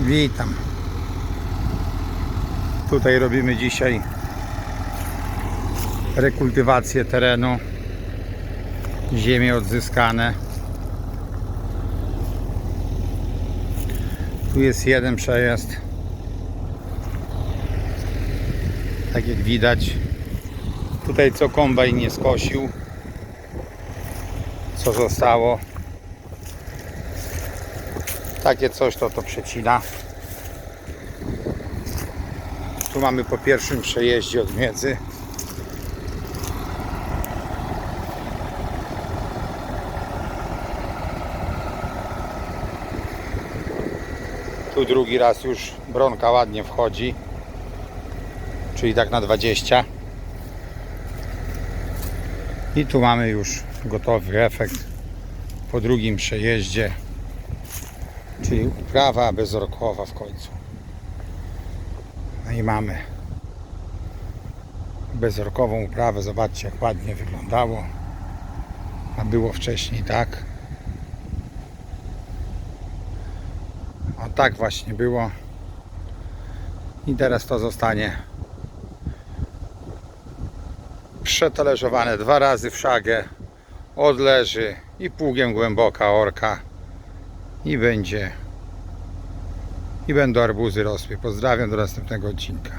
Witam. Tutaj robimy dzisiaj rekultywację terenu. Ziemie odzyskane. Tu jest jeden przejazd. Tak jak widać. Tutaj co kombajn nie skosił. Co zostało. Takie coś to to przecina. Tu mamy po pierwszym przejeździe od miedzy. Tu drugi raz już bronka ładnie wchodzi. Czyli tak na 20. I tu mamy już gotowy efekt po drugim przejeździe. Czyli uprawa bezorkowa w końcu. No i mamy bezorkową uprawę. Zobaczcie jak ładnie wyglądało. A było wcześniej tak. O tak właśnie było. I teraz to zostanie przetależowane dwa razy w szagę. Odleży i pługiem głęboka orka i będzie i będą arbuzy rosły. Pozdrawiam do następnego odcinka.